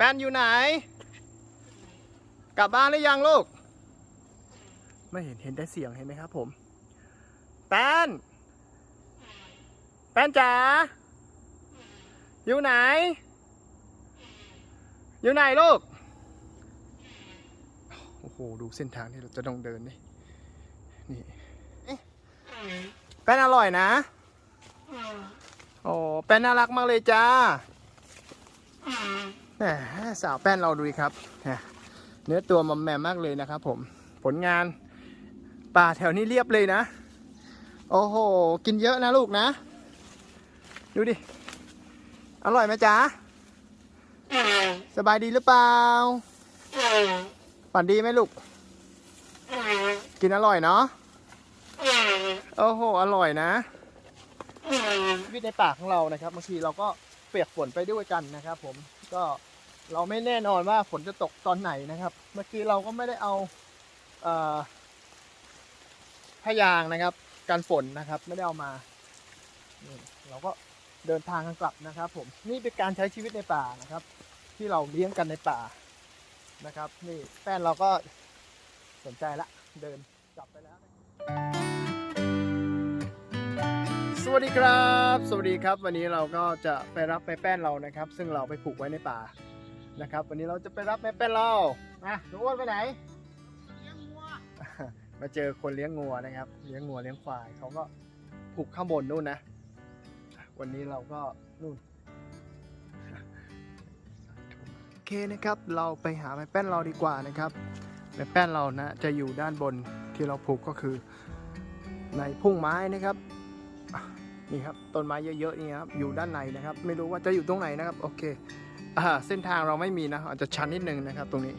แป้นอยู่ไหน กลับบ้านหรือยังลูก ไม่เห็นเห็นได้เสียงเห็นไหมครับผม แป้นแป้นจ๋า อยู่ไหน อยู่ไหนลูก โอ้โห ดูเส้นทางที่เราจะต้องเดินนี่นี่แป้นอร่อยนะโอ้แป้นน่ารักมากเลยจ้า แหมสาวแป้นเราดูครับ เนื้อตัวมอมแมมมากเลยนะครับผม ผลงานป่าแถวนี้เรียบเลยนะ โอ้โห กินเยอะนะลูกนะ ดูดิ อร่อยไหมจ๊ะ สบายดีหรือเปล่า ฝันดีไหมลูก กินอร่อยเนาะ โอ้โห อร่อยนะชีวิตในป่าของเรานะครับบางทีเราก็เปียกฝนไปด้วยกันนะครับผมก็ เราไม่แน่นอนว่าฝนจะตกตอนไหนนะครับ เมื่อกี้เราก็ไม่ได้เอาเอ่อพยางนะครับการฝนนะครับ ไม่ได้เอามาเราก็เดินทางกันกลับนะครับ ผมนี่เป็นการใช้ชีวิตในป่านะครับ ที่เราเลี้ยงกันในป่านะครับ นี่แป้นเราก็สนใจละเดินกลับไปแล้ว สวัสดีครับ สวัสดีครับ วันนี้เราก็จะไปรับแม่แป้นเรานะครับ ซึ่งเราไปผูกไว้ในป่า นะครับ วันนี้เราจะไปรับแม่แป้นเรานะหนูอ้วนไปไหนมาเจอคนเลี้ยงงัวนะครับ เลี้ยงงัวเลี้ยงควายเขาก็ผูกข้างบนนู่นนะ วันนี้เราก็นู่นโอเคนะครับ เราไปหาแม่แป้นเราดีกว่านะครับแม่แป้นเรานะจะอยู่ด้านบนที่เราผูกก็คือ ในพุ่งไม้นะครับอะนี่ครับต้นไม้เยอะๆนี่ครับอยู่ด้านในนะครับ ไม่รู้ว่าจะอยู่ตรงไหนนะครับ โอเคอ่า เส้นทางเราไม่มีนะอาจจะชันนิดนึงนะครับ ตรงนี้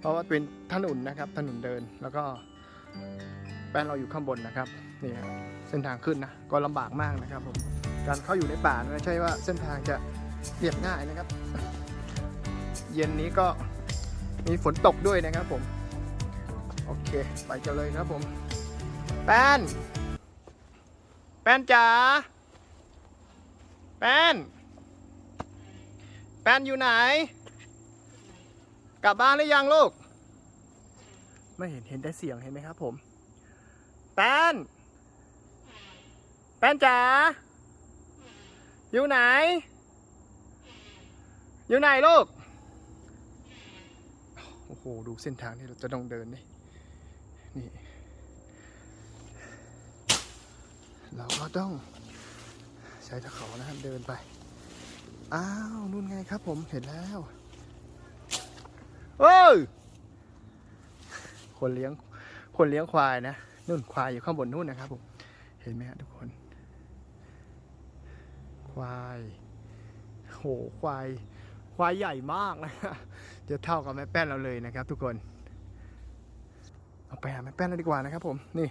เพราะว่าเป็นถนนนะครับถนนเดินแล้วก็แป้นเราอยู่ข้างบนนะครับนี่ครับเส้นทางขึ้นนะก็ลำบากมากนะครับผมการเข้าอยู่ในป่าไม่ใช่ว่าเส้นทางจะเรียบง่ายนะครับ เย็นนี้ก็มีฝนตกด้วยนะครับผม โอเค ไปกันเลยครับผม แป้น แป้นจ๋าแป้น ป้นอยู่ไหน กลับบ้านหรือยังลูก ไม่เห็นเห็นได้เสียงเห็นไหมครับ ผม แป้น แป้นจ๋า อยู่ไหน อยู่ไหนลูก โอ้โห ดูเส้นทางที่เราจะต้องเดินนี่นี่ เราก็ต้องใช้ตะเขานะครับเดินไป อ้าวนู่นไงครับผมเห็นแล้วเอ้ยคนเลี้ยงคนเลี้ยงควายนะนู่นควายอยู่ข้างบนนู่นนะครับผมเห็นไหมฮะทุกคน ควายโหควายควายใหญ่มากนะจะเท่ากับแม่แป้นเราเลยนะครับ ทุกคนเอาไปหาแม่แป้นเลยดีกว่านะครับผมนี่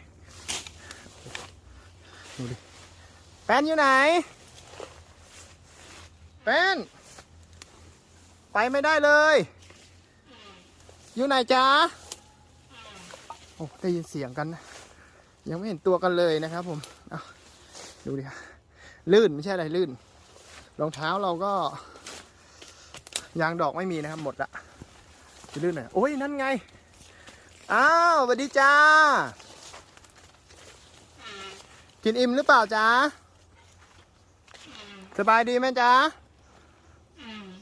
ดูดิแป้นอยู่ไหน แป้น ไปไม่ได้เลย อยู่ไหนจ๊ะโอ้ได้ยินเสียงกันนะยังไม่เห็นตัวกันเลยนะครับ ผมเอาดูดิลื่นไม่ใช่อะไรลื่นรองเท้าเราก็ยางดอกไม่มีนะครับ หมดละจะลื่นหน่อยโอ้ยนั่นไงอ้าวสวัสดีจ้า กินอิ่มหรือเปล่าจ๊ะสบายดีไหมจ๊ะ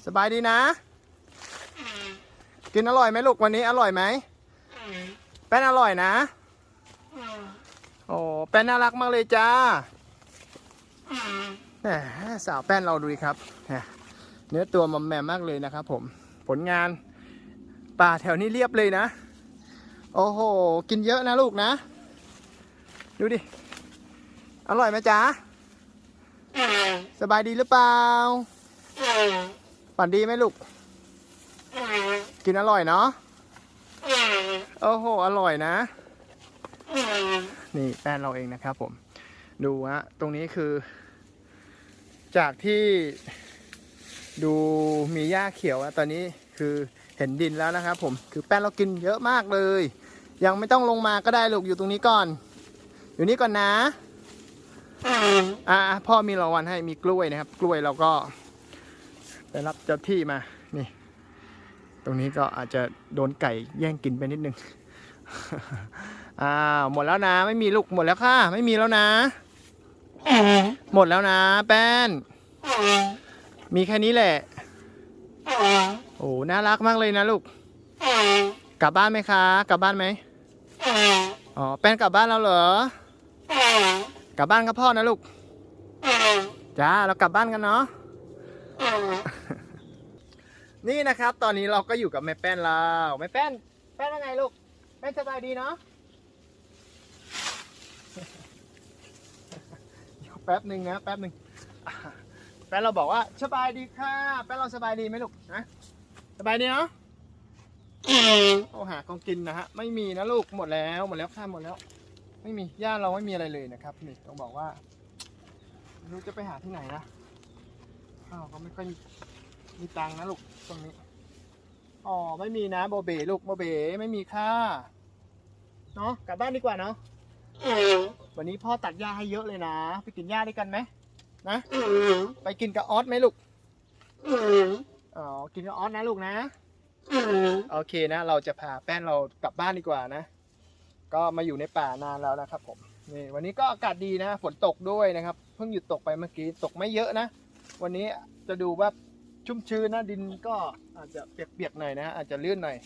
สบายดีนะ กินอร่อยไหมลูกวันนี้อร่อยไหมแป้นอร่อยนะโอ้แป้นน่ารักมากเลยจ้าสาวแป้นเราดูดิครับ เนื้อตัวมอมแมมมากเลยนะครับ ผมผลงานป่าแถวนี้เรียบเลยนะ โอ้โห กินเยอะนะลูกนะ ดูดิ อร่อยไหมจ๊ะ สบายดีหรือเปล่า ฝันดีไหมลูก กินอร่อยเนาะโอ้โห อร่อยนะ นี่แป้นเราเองนะครับผม ดูฮะ ตรงนี้คือ จากที่ดูมีหญ้าเขียวอะตอนนี้คือเห็นดินแล้วนะครับผม คือแป้นเรากินเยอะมากเลย ยังไม่ต้องลงมาก็ได้ลูก อยู่ตรงนี้ก่อน อยู่นี่ก่อนนะ อ่า พ่อมีรางวัลให้มีกล้วยนะครับ กล้วยเราก็ ไปรับเจ้าที่มา นี่ ตรงนี้ก็อาจจะโดนไก่แย่งกินไปนิดนึงอ้าวหมดแล้วนะ ไม่มีลูกหมดแล้วค่ะ ไม่มีแล้วนะ หมดแล้วนะ แป้น มีแค่นี้แหละ โอ้น่ารักมากเลยนะลูก กลับบ้านไหมคะ กลับบ้านไหมอ๋อ แป้นกลับบ้านแล้วเหรอ กลับบ้านกับพ่อนะลูก จ้า เรากลับบ้านกันเนาะ นี่นะครับ ตอนนี้เราก็อยู่กับแม่แป้นแล้วแม่แป้น แป้นยังไงลูก แป้นสบายดีเนาะเดี๋ยวแป๊บหนึ่งนะแป๊บหนึ่งอะแป้นเราบอกว่าสบายดีค่ะ แป้นเราสบายดีไหมลูกนะสบายดีเนาะโอ้หาของกินนะฮะ ไม่มีนะลูกหมดแล้วหมดแล้วข้ามหมดแล้ว ไม่มีย่าเราไม่มีอะไรเลยนะครับนี่ต้องบอกว่าไม่รู้จะไปหาที่ไหนนะ้าวก็ไม่ค่อยมีมีตังค์นะลูกตรงนี้ อ๋อ ไม่มีนะโบเบลูกโบเบไม่มีค่า เนาะกลับบ้านดีกว่าเนาะวันนี้พ่อตัดหญ้าให้เยอะเลยนะ ไปกินหญ้าด้วยกันไหมนะ ไปกินกับออสไหมลูกอ๋อ กินกับออสนะลูกนะ โอเคนะ เราจะพาแป้นเรากลับบ้านดีกว่านะ ก็มาอยู่ในป่านานแล้วนะครับผม นี่วันนี้ก็อากาศดีนะ ฝนตกด้วยนะครับ เพิ่งหยุดตกไปเมื่อกี้ ตกไม่เยอะนะ วันนี้จะดูว่าชุ่มชื้นนะดินก็อาจจะเปียกๆหน่อยนะฮะอาจจะลื่นหน่อย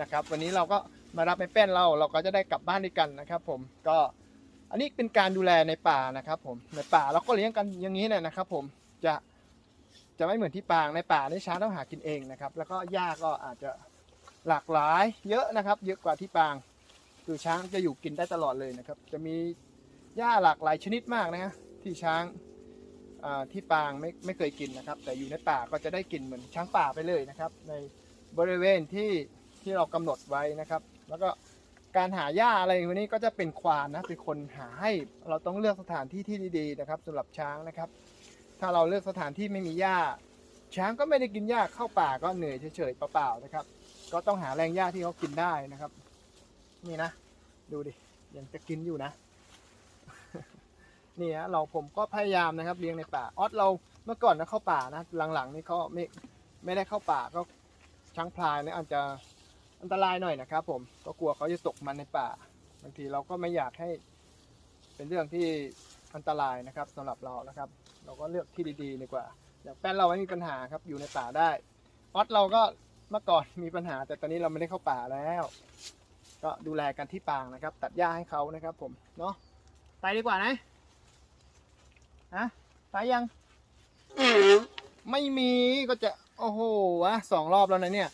นะครับ วันนี้เราก็มารับไอ้แป้นเราเราก็จะได้กลับบ้านด้วยกันนะครับ ผมก็อันนี้เป็นการดูแลในป่านะครับ ผมในป่าเราก็เลี้ยงกันอย่างนี้เนี่ยนะครับ ผมจะจะไม่เหมือนที่ปางในป่าในช้างต้องหากินเองนะครับ แล้วก็หญ้าก็อาจจะหลากหลายเยอะนะครับ เยอะกว่าที่ปางคือช้างจะอยู่กินได้ตลอดเลยนะครับ จะมีหญ้าหลากหลายชนิดมากนะฮะที่ช้าง อ่าที่ปางไม่ไม่เคยกินนะครับ แต่อยู่ในป่าก็จะได้กินเหมือนช้างป่าไปเลยนะครับ ในบริเวณที่ที่เรากำหนดไว้นะครับ แล้วก็การหาหญ้าอะไรวันนี้ก็จะเป็นควานนะเป็นคนหาให้เราต้องเลือกสถานที่ที่ดีๆนะครับสำหรับช้างนะครับ ถ้าเราเลือกสถานที่ไม่มีหญ้า ช้างก็ไม่ได้กินหญ้าเข้าป่าก็เหนื่อยเฉยๆเปล่าๆนะครับ ก็ต้องหาแรงหญ้าที่เขากินได้นะครับ นี่นะ ดูดิยังจะกินอยู่นะ นี่ฮะเราผมก็พยายามนะครับเลี้ยงในป่าออสเราเมื่อก่อนนะเข้าป่านะหลังๆนี่เขาไม่ไม่ได้เข้าป่าก็ช้างพลายเนี่ยอาจจะอันตรายหน่อยนะครับ ผมก็กลัวเขาจะตกมันในป่า บางทีเราก็ไม่อยากให้เป็นเรื่องที่อันตรายนะครับสำหรับเรานะครับ เราก็เลือกที่ดีๆดีกว่าอย่างแป้นเราไม่มีปัญหาครับอยู่ในป่าได้ออสเราก็เมื่อก่อนมีปัญหา แต่ตอนนี้เราไม่ได้เข้าป่าแล้ว ก็ดูแลกันที่ปางนะครับ ตัดหญ้าให้เขานะครับ ผมเนาะไปดีกว่านะ ฮะไปยัง ไม่มีก็จะ โอ้โหวะสองรอบแล้วนะเนี่ย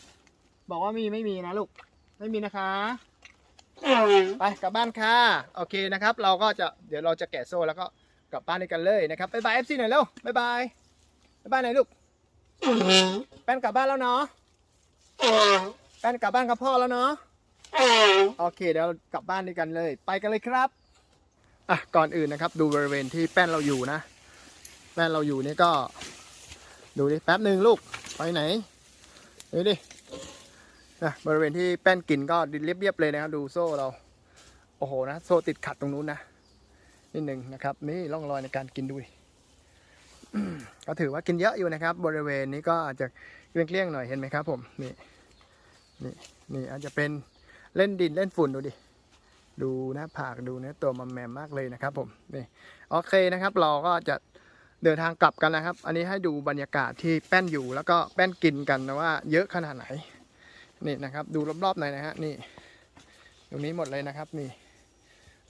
บอกว่ามีไม่มีนะลูก ไม่มีนะคะ ไปกลับบ้านค่ะ โอเคนะครับ เราก็จะเดี๋ยวเราจะแกะโซ่แล้วก็กลับบ้านด้วยกันเลยนะครับบ๊ายบายเอฟซีหน่อยเร็วบ๊ายบายบ๊ายบายหน่อยลูก แป้นกลับบ้านแล้วเนาะ แป้นกลับบ้านกับพ่อแล้วเนาะ โอเคเดี๋ยวเรากลับบ้านด้วยกันเลย ไปกันเลยครับ อะก่อนอื่นนะครับ ดูบริเวณที่แป้นเราอยู่นะ แป้นเราอยู่นี่ก็ ดูดิแป๊บหนึ่งลูกไปไหนดูดินะบริเวณที่แป้นกินก็ดินเรียบๆเลยนะครับ ดูโซ่เรา โอ้โหนะ โซ่ติดขัดตรงนู้นนะนิดหนึ่งนะครับ นี่ร่องรอยในการกินดูดิก็ถือว่ากินเยอะอยู่นะครับ บริเวณนี้ก็อาจจะเกลี้ยงๆหน่อยเห็นไหมครับ ผมนี่นี่นี่อาจจะเป็นเล่นดินเล่นฝุ่นดูดิ ดูนะผากดูเนื้อตัวมัมแมมมากเลยนะครับผมนี่โอเคนะครับ เราก็จะเดินทางกลับกันนะครับ อันนี้ให้ดูบรรยากาศที่แป้นอยู่แล้วก็แป้นกินกันนะว่า เยอะขนาดไหนนี่นะครับ ดูรอบๆหน่อยนะฮะนี่ ตรงนี้หมดเลยนะครับ นี่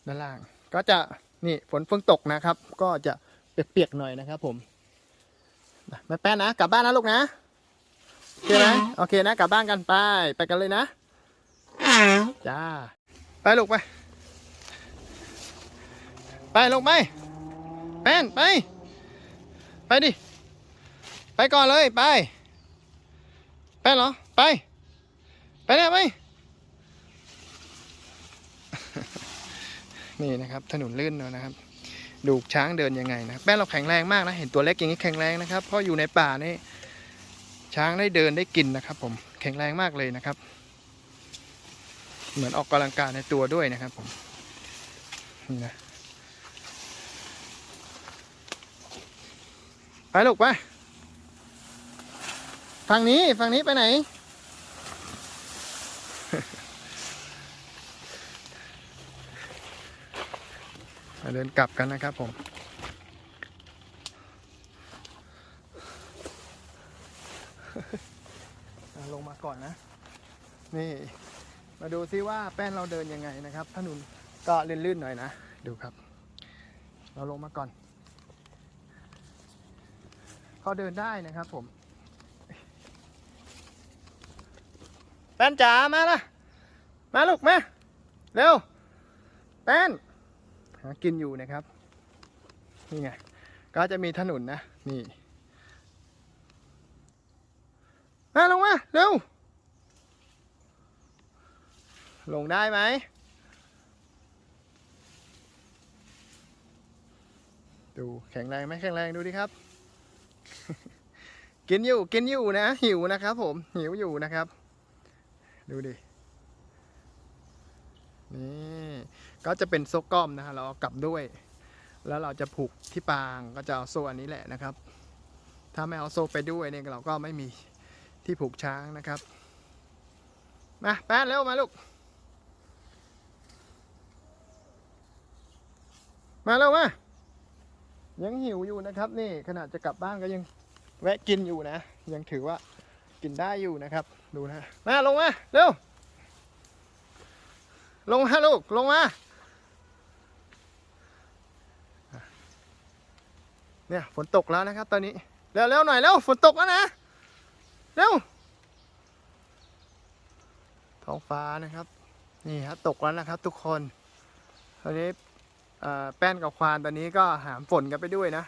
ด้านล่าง ก็จะนี่ฝนเพิ่งตกนะครับ ก็จะเปียกๆหน่อยนะครับ ผมนะแม่แป้นนะกลับบ้านนะลูกนะโอเคไหมโอเคนะกลับบ้านกันไปไปกันเลยนะจ้า ไปลูกไป ไปลูกไป แป้นไป ไปดิ ไปก่อนเลยไป แป้นเหรอ ไป ไปเนี่ยไปนี่นะครับถนนลื่นเนอะนะครับดูช้างเดินยังไงนะแป้นเราแข็งแรงมากนะ เห็นตัวเล็กอย่างนี้แข็งแรงนะครับ เพราะอยู่ในป่านี่ช้างได้เดินได้กินนะครับ ผมแข็งแรงมากเลยนะครับ เหมือนออกกำลังกายในตัวด้วยนะครับผมนี่นะไปลูกไปฝั่งนี้ฝั่งนี้ไปไหนมาเดินกลับกันนะครับผม อะลงมาก่อนนะ นี่ มาดูซิว่าแป้นเราเดินยังไงนะครับถนนก็ลื่นๆหน่อยนะ ดูครับ เราลงมาก่อนเขาเดินได้นะครับผม แป้นจ๋ามาละมาลูกมาเร็ว แป้นหากินอยู่นะครับ นี่ไง ก็จะมีถนนนะ นี่ มาลงมา เร็ว ลงได้ไหมดูแข็งแรงไหมแข็งแรงดูดิครับ กินอยู่กินอยู่นะ หิวนะครับผมหิวอยู่นะครับ ดูดินี่ก็จะเป็นโซ่ก้อมนะฮะเราเอากลับด้วย แล้วเราจะผูกที่ปางก็จะเอาโซ่อันนี้แหละนะครับ ถ้าไม่เอาโซ่ไปด้วยเนี่ยเราก็ไม่มีที่ผูกช้างนะครับมาแป๊ดเร็วมาลูก มาเร็วมายังหิวอยู่นะครับ นี่ขนาดจะกลับบ้านก็ยังแวะกินอยู่นะ ยังถือว่ากินได้อยู่นะครับ ดูนะ มาลงมาเร็วลงมาลูกลงมาเนี่ยฝนตกแล้วนะครับ ตอนนี้เร็วเร็วหน่อยเร็วฝนตกแล้วนะเร็วท้องฟ้านะครับ นี่ฮะตกแล้วนะครับ ทุกคนตอนนี้ แป้นกับควานตอนนี้ก็หามฝนกันไปด้วยนะ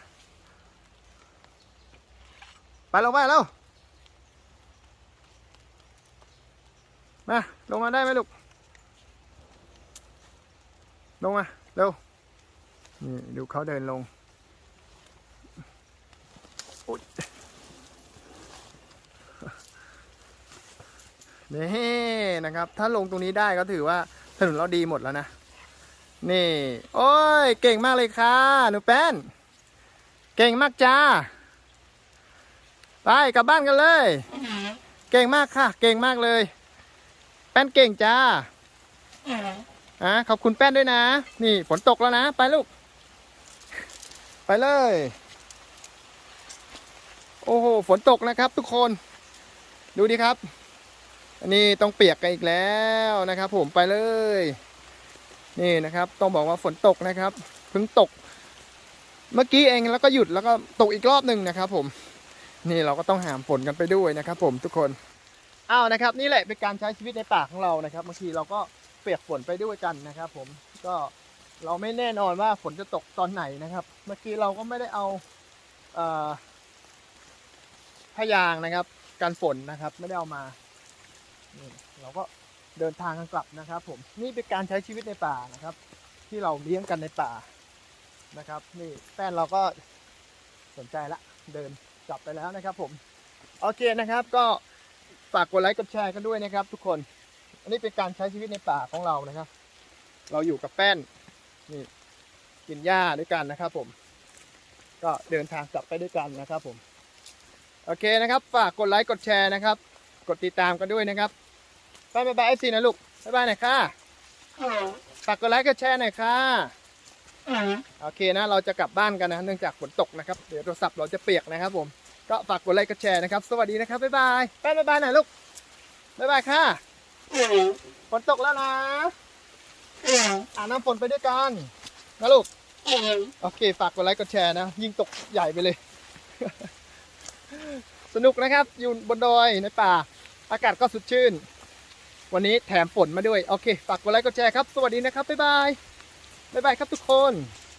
ไปลงไปแล้ว มา ลงมาได้ไหมลูก ลงมา เร็ว นี่ดูเขาเดินลงนี่นะครับ ถ้าลงตรงนี้ได้ก็ถือว่าถนนเราดีหมดแล้วนะ นี่ โอ้ย เก่งมากเลยค่ะ หนูแป้น เก่งมากจ้า ไปกลับบ้านกันเลย เก่งมากค่ะ เก่งมากเลย แป้นเก่งจ้าอะขอบคุณแป้นด้วยนะ นี่ฝนตกแล้วนะ ไปลูก ไปเลย โอ้โห ฝนตกนะครับ ทุกคน ดูดิครับ อันนี้ต้องเปียกกันอีกแล้วนะครับ ผมไปเลย นี่นะครับ ต้องบอกว่าฝนตกนะครับเพิ่งตก เมื่อกี้เองแล้วก็หยุดแล้วก็ตกอีกรอบหนึ่งนะครับ ผม นี่เราก็ต้องหามฝนกันไปด้วยนะครับ ผมทุกคนอ้าวนะครับ นี่แหละเป็นการใช้ชีวิตในป่าของเรานะครับบางทีเราก็เปียกฝนไปด้วยกันนะครับ ผมก็เราไม่แน่นอนว่าฝนจะตกตอนไหนนะครับ เมื่อกี้เราก็ไม่ได้เอาเอ่อพยางนะครับการฝนนะครับ ไม่ได้เอามาเราก็ เดินทางกันกลับนะครับ ผมนี่เป็นการใช้ชีวิตในป่านะครับ ที่เราเลี้ยงกันในป่านะครับ นี่แป้นเราก็สนใจละเดินกลับไปแล้วนะครับ ผมโอเคนะครับ ก็ฝากกดไลค์กดแชร์กันด้วยนะครับ ทุกคน อันนี้เป็นการใช้ชีวิตในป่าของเรานะครับ เราอยู่กับแป้นนี่กินหญ้าด้วยกันนะครับ ผม ก็เดินทางกลับไปด้วยกันนะครับ ผม โอเคนะครับ ฝากกดไลค์กดแชร์นะครับ กดติดตามกันด้วยนะครับ บายบายบายเอฟซีนะลูกบายบายหน่อยค่ะฝากกดไลค์กดแชร์หน่อยค่ะโอเคนะ เราจะกลับบ้านกันนะ เนื่องจากฝนตกนะครับ เดี๋ยวโทรศัพท์เราจะเปียกนะครับผม ก็ฝากกดไลค์กดแชร์นะครับ สวัสดีนะครับ บ๊ายบายแป้นบ๊ายบายหน่อยลูก บ๊ายบายค่ะฝนตกแล้วนะอ่านน้ำฝนไปด้วยกันนะลูก โอเค ฝากกดไลค์กดแชร์นะ ยิ่งตกใหญ่ไปเลย สนุกนะครับ อยู่บนดอยในป่า อากาศก็สดชื่น วันนี้แถมฝนมาด้วย โอเค ฝากกดไลค์กดแชร์ครับ สวัสดีนะครับ บ๊ายบาย บ๊ายบายครับทุกคน